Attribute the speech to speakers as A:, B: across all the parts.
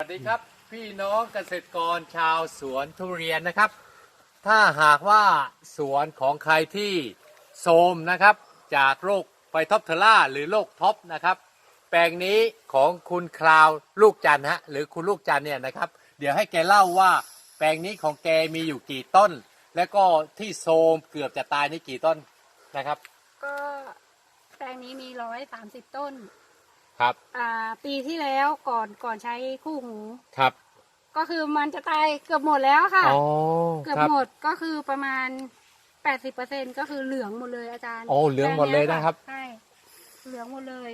A: สวัสดีครับพี่น้องเกษตรกรชาวสวนทุเรียนนะครับ ถ้าหากว่าสวนของใครที่โทรมนะครับ จากโรคไฟท็อปเทอร่าหรือโรคท็อปนะครับ แปลงนี้ของคุณคราวลูกจันฮะหรือคุณลูกจันเนี่ยนะครับ เดี๋ยวให้แกเล่าว่าแปลงนี้ของแกมีอยู่กี่ต้น แล้วก็ที่โทรมเกือบจะตายนี่กี่ต้นนะครับ
B: ก็แปลงนี้มีร้อยสามสิบต้น
A: ครับ
B: อ่า ปีที่แล้วก่อนก่อนใช้คู่หู
A: ครับ
B: ก็คือมันจะตายเกือบหมดแล้วค่ะ
A: อ๋อ
B: เกือบ
A: ครับ
B: หมดก็คือประมาณแปดสิบเปอร์เซ็นก็คือเหลืองหมดเลยอาจารย์
A: โอ้เหลืองหมดเลยนะครับ
B: ใช่ เหลืองหมดเลย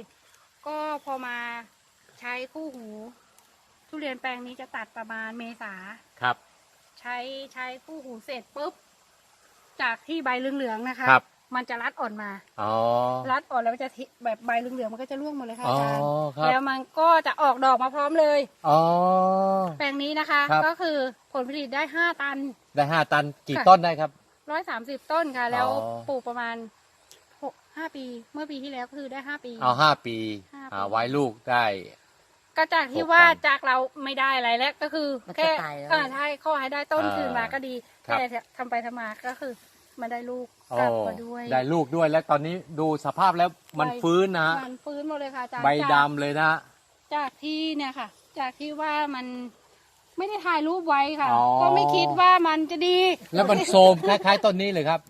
B: ก็พอมาใช้คู่หู ทุเรียนแปลงนี้จะตัดประมาณเมษา
A: ครับ
B: ใช้ใช้คู่หูเสร็จปุ๊บ จากที่ใบเหลืองๆนะคะ
A: ครับ
B: มันจะรัดอ่อนมา
A: อ๋อ
B: รัดอ่อนแล้วมันจะทิแบบใบเหลืองๆมันก็จะร่วงหมดเลยค่ะ
A: อ๋อ
B: อาจารย์
A: ครับ
B: แล้วมันก็จะออกดอกมาพร้อมเลย
A: อ๋อ
B: แปลงนี้นะคะ
A: ครับ
B: ก็คือผลผลิตได้ห้าตัน
A: ได้ห้าตันกี่
B: ค่ะ
A: ต้นได้ครับ
B: ร้อยสามสิบต้นค่ะ แล้ว
A: อ๋อ
B: ปลูกประมาณหกห้าปี เมื่อปีที่แล้วก็คือได้ห้าปี
A: เอาห้าปี
B: ห้าปี
A: อ่าไว้ลูกได้
B: ก็จากที่
A: หก
B: ว่า
A: ตัน
B: จากเราไม่ได้อะไรแล้วก็คือ
C: มันจะ
B: แค่
C: ตายแล้ว
B: อ่าใช่ข้อให้ได้ต้น
A: อ่า
B: คืนมาก็ดี
A: ครับ
B: แต่ทำไปทำมาก็คือ มันได้ลูก
A: โอ้
B: กลับมาด้วย
A: ได้ลูกด้วยแล้วตอนนี้ดูสภาพแล้วมัน
B: ใบ
A: ฟื้นนะฮะ
B: มันฟื้นหมดเลยค่ะอาจารย์
A: ใบ
B: จาก
A: ดำเลยนะ
B: จากที่เนี่ยค่ะ จากที่ว่ามันไม่ได้ถ่ายรูปไว้ค่ะ
A: อ๋อ
B: ก็ไม่คิดว่ามันจะดี
A: แล้วมันโทรมคล้ายๆต้นนี้เลยครับ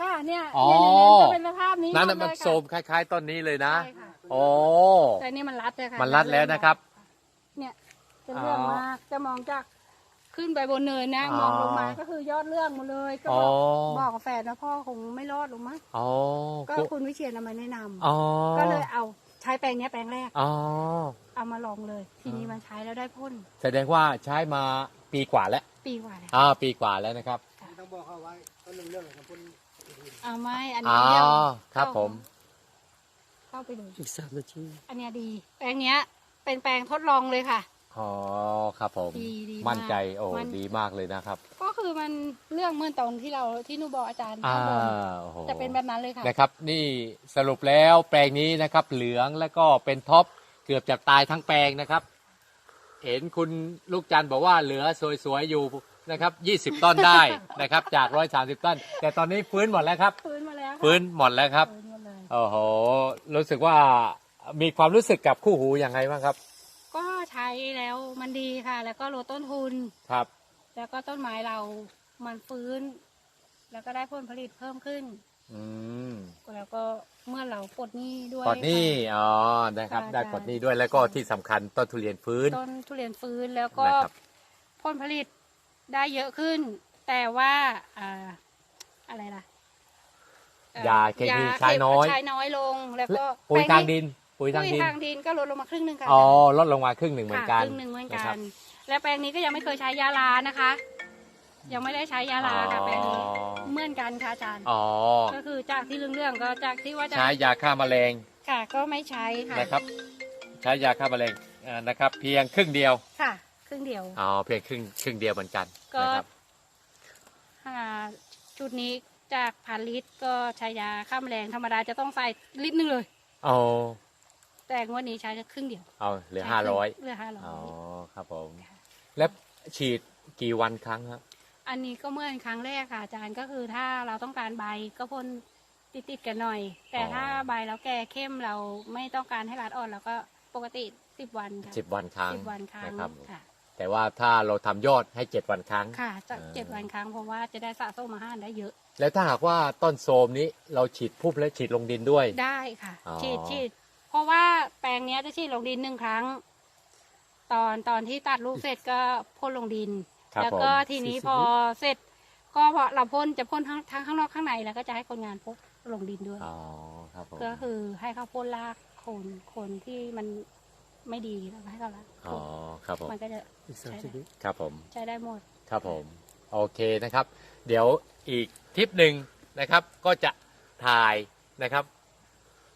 B: ค่ะเนี่ย
A: อ๋อ
B: เนี่ยเนี่ยเนี่ยจะเป็นสภาพนี้
A: นั่น
B: ห
A: น่ะ
B: ด
A: มัน
B: เลยค่ะ
A: โทรมคล้าย ๆต้นนี้เลยนะ
B: ใช่ค่ะ
A: โอ้
B: แต่นี่มันรัดเลยค่ะ
A: มันรัดแล้วนะครับ
B: เนี่ยจะเรื่อง
A: อ๋อ
B: มากจะมองจาก ขึ้นไปบนเนินนะ
A: อ๋อ
B: มองลงมาก็คือยอดเรื่องหมดเลยก็
A: อ๋
B: บ
A: อ
B: อกบอกกับแฟนนะพ่อคงไม่รอดหรอกมั้ง
A: อ๋อ
B: ก็คุณวิเชียนเอามาแนะนำ
A: อ๋อ
B: ก็เลยเอาใช้แปลงเนี้ยแปลงแรก
A: อ๋อ
B: เอามาลองเลย ทีนี้มันใช้แล้วได้พ่น
A: แสดงว่าใช้มาปีกว่าแล้ว
B: ปีกว่าแล้ว
A: อ่าปีกว่าแล้วนะครับ
C: ต้องบอกเขาไว้ก็เรื่องเรื่องของคน
B: เอาไหมอัน
A: อ๋
B: นี้
A: อ
B: เดี๋ยว
A: ครับผม
B: เข้าไปดู
C: อีกสามนาที
B: อันเนี้ยดี แปลงเนี้ยเป็นแปลงทดลองเลยค่ะ
A: อ๋อครับผม
B: ดีดีมาก
A: มั่นใจโอ้
B: มัน
A: ดีมากเลยนะครับ
B: ก็คือมันเรื่องเมื่อตอนที่เราที่หนูบอกอาจารย์
A: อ่า
B: ข้างบน
A: โอ้โห
B: จะเป็นแบบนั้นเลยค่ะ
A: นะครับนี่สรุปแล้วแปลงนี้นะครับเหลืองแล้วก็เป็นท็อปเกือบจะตายทั้งแปลงนะครับ เห็นคุณลูกจันทร์บอกว่าเหลือสวยๆอยู่นะครับ20 ต้นได้นะครับ จาก 130 ต้น แต่ตอนนี้ฟื้นหมดแล้วครับ
B: ฟื้นมาแล้วค่ะ
A: ฟื้นหมดแล้วครับ
B: ฟื้นหมดเลย
A: โอ้โหรู้สึกว่ามีความรู้สึกกับคู่หูยังไงบ้างครับ
B: ก็ใช้ แล้วมันดีค่ะ แล้วก็ลดต้นทุน
A: ครับ
B: แล้วก็ต้นไม้เรามันฟื้น แล้วก็ได้ผลผลิตเพิ่มขึ้น
A: อืม
B: แล้วก็เมื่อเราปลดหนี้ด้วย
A: ปลดหนี้
B: ค่ะ
A: อ๋อนะครับ
B: ใช่
A: ได้ปลดหนี้ด้วยแล้วก็ที่สำคัญต้นทุเรียนฟื้น
B: ต้นทุเรียนฟื้นแล้วก็
A: นะครับ
B: ผลผลิตได้เยอะขึ้น แต่ว่าอ่าอะไรล่ะเอ่อยา
A: เคมีใช้น้อย
B: ใช้น้อยลงแล้วก็
A: ปุ๋ย
B: แปล
A: ทาง
B: นี้
A: ดิน ปุ๋ยทาง
B: ปุ๋ย
A: ดิน
B: ทางดินก็ลดลงมาครึ่งหนึ่งค่ะ
A: อ๋อลดลงมาครึ่งหนึ่งเหมือนกัน
B: ค่ะครึ่งหนึ่งเหมือนกัะ
A: ครับ
B: นและแปลงนี้ก็ยังไม่เคยใช้ยาลานะคะ ยังไม่ได้ใช้ยาลาค่ะแปลงนี้เหมือนกันค่ะอาจารย์
A: อ๋อ
B: ก็คือจากที่เรื่องๆก็จากที่ว่าจะ
A: ใช้ยาฆ่าแมลง
B: ค่ะก็ไม่ใช้ค่ะ
A: นะครับ ใช้ยาฆ่าแมลงอ่านะครับ เพียงครึ่งเดียว
B: ค่ะครึ่งเดียว
A: อ๋อเพียงครึ่งครึ่งเดียวเหมือนกัน
B: ก็
A: นะครับ
B: อ่าชุดนี้จากพันลิตรก็ใช้ยาฆ่าแมลงธรรมดาจะต้องใส่ลิตรหนึงเลย
A: อ๋อ
B: แต่งวันนี้ใช้แค่ครึ่งเดียว
A: เอาเหลือ
B: ใช้
A: ห้าร้อย
B: เหลือห้าร้อย
A: อ๋อครับผม แล้วฉีดกี่วันครั้งครับ
B: อันนี้ก็เมื่อครั้งแรกค่ะอาจารย์ก็คือถ้าเราต้องการใบก็พ่นติดๆกันหน่อย แต่
A: อ๋อ
B: ถ้าใบแล้วแก่เข้มเราไม่ต้องการให้รัดอ่อนเราก็ปกติสิบวันค่ะ
A: สิบวันครั้ง
B: สิบวันครั้ง
A: นะครับ
B: ค่ะ
A: แต่ว่าถ้าเราทำยอดให้เจ็ดวันครั้ง
B: ค่ะจะ
A: อ่า
B: เจ็ดวันครั้งเพราะว่าจะได้สะสมอาหารได้เยอะ
A: แล้วถ้าหากว่าต้นโทรมนี้เราฉีดพุ่มและฉีดลงดินด้วย
B: ได้ค่ะ
A: อ๋อ
B: ฉีดฉีด เพราะว่าแปลงเนี้ยจะฉีดลงดินหนึ่งครั้ง ตอนตอนที่ตัดลูกเสร็จก็พ่นลงดิน
A: ครับ
B: แล้ว
A: ผม
B: ก็ทีนี้พอเสร็จ ก็พอเราพ่นจะพ่นทั้งทั้งข้างนอกข้างในแล้วก็จะให้คนงานพ่นลงดินด้วย
A: อ๋อครับผม
B: ก็คือให้เขาพ่นรากโคนโคนที่มันไม่ดีแล้วก็ให้เขาละ
A: อ๋อครับผม
B: มันก็จะ
C: อีกสาม
B: ใช้
C: สิบ
B: ได้
C: วิ
A: ครับผม
B: ใช้ได้หมด
A: ครับผมโอเคนะครับ เดี๋ยวอีกทริปหนึ่งนะครับก็จะถ่ายนะครับ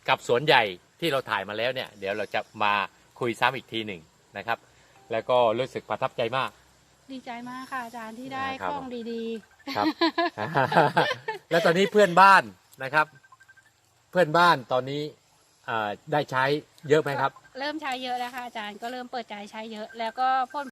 A: กับสวนใหญ่ ที่เราถ่ายมาแล้วเนี่ยเดี๋ยวเราจะมาคุยซ้ำอีกทีหนึ่งนะครับ แล้วก็รู้สึกประทับใจมาก
B: ดีใจมากค่ะอาจารย์ที่ได้
A: ครับ
B: ข้องดี
A: ครับ แล้วตอนนี้เพื่อนบ้านนะครับ เพื่อนบ้านตอนนี้เอ่อได้ใช้เยอะไหมครับ
B: เริ่มใช้เยอะแล้วค่ะอาจารย์ก็เริ่มเปิดใจใช้เยอะ แล้วก็พ่น